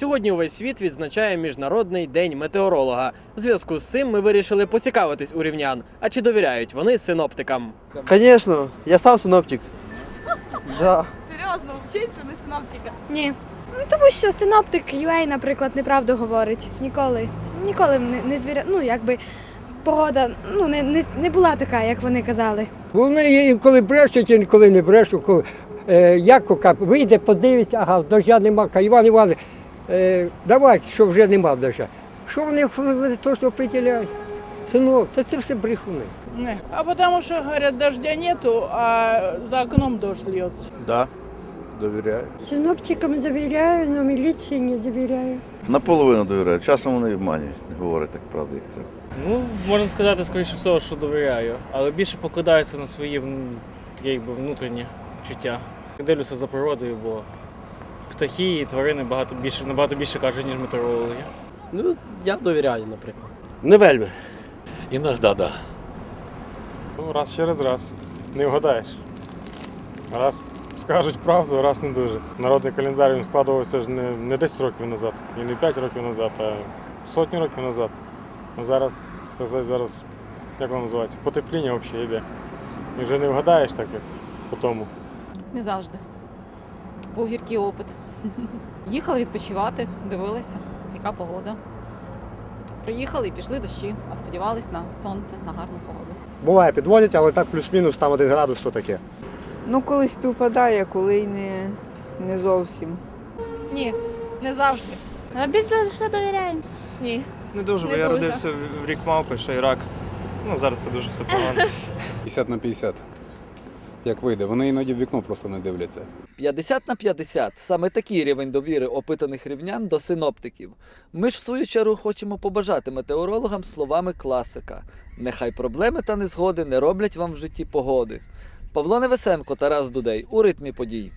Сьогодні увесь світ відзначає Міжнародний день метеоролога. В зв'язку з цим ми вирішили поцікавитись у рівнян, а чи довіряють вони синоптикам. Конечно, я сам синоптик. Да. Серйозно, вчиться на синоптика. Ні. Ну, тому що синоптик UA, наприклад, неправду говорить. Ніколи. Ніколи не, не звіря... Ну, якби погода ну, не, не, не була така, як вони казали. Вони інколи брешуть, інколи не брешуть. Коли, е, як кока вийде, подивиться, ага, дождя нема. Іван Іванович, е, давай, що вже нема дождя. Що вони, то, що приділяють? Синок, та це все брехуни. Не. А потому что, говорят, дождя нету, а за окном дождь льется. Да, довіряю. Синоптикам довіряю, але міліції не довіряю. Наполовину довіряю. Часом вони обманюють, не говорять так правду, як треба. Ну, можна сказати, скоріше всього, що довіряю, але більше покладаюся на свої такі, якби, внутрішні чуття. Дивлюся за природою, бо птахи і тварини багато більше, набагато більше кажуть, ніж метеорологи. Ну, я довіряю, наприклад. Не вельми. Іногда, да. Ну, раз через раз. Не вгадаєш. Раз скажуть правду, раз не дуже. Народний календар він складувався ж не, не 10 років назад, і не 5 років назад, а сотні років назад. А зараз, так зараз, як воно називається, потепління взагалі йде. І вже не вгадаєш так, як по тому. Не завжди. Був гіркий опит. Їхали відпочивати, дивилися, яка погода. Приїхали і пішли дощі, а сподівались на сонце, на гарну погоду. Буває, підводять, але так плюс-мінус, там один градус, то таке. Ну, коли співпадає, коли й не, не зовсім. Ні, не завжди. А більш за все довіряю. Ні. Не дуже, Не бо я дуже. родився в рік мавпи, ще й рак. Ну, зараз це дуже все погано. 50 на 50. Як вийде, вони іноді в вікно просто не дивляться. 50 на 50 – саме такий рівень довіри опитаних рівнян до синоптиків. Ми ж в свою чергу хочемо побажати метеорологам словами класика. Нехай проблеми та незгоди не роблять вам в житті погоди. Павло Невесенко, Тарас Дудей у ритмі подій.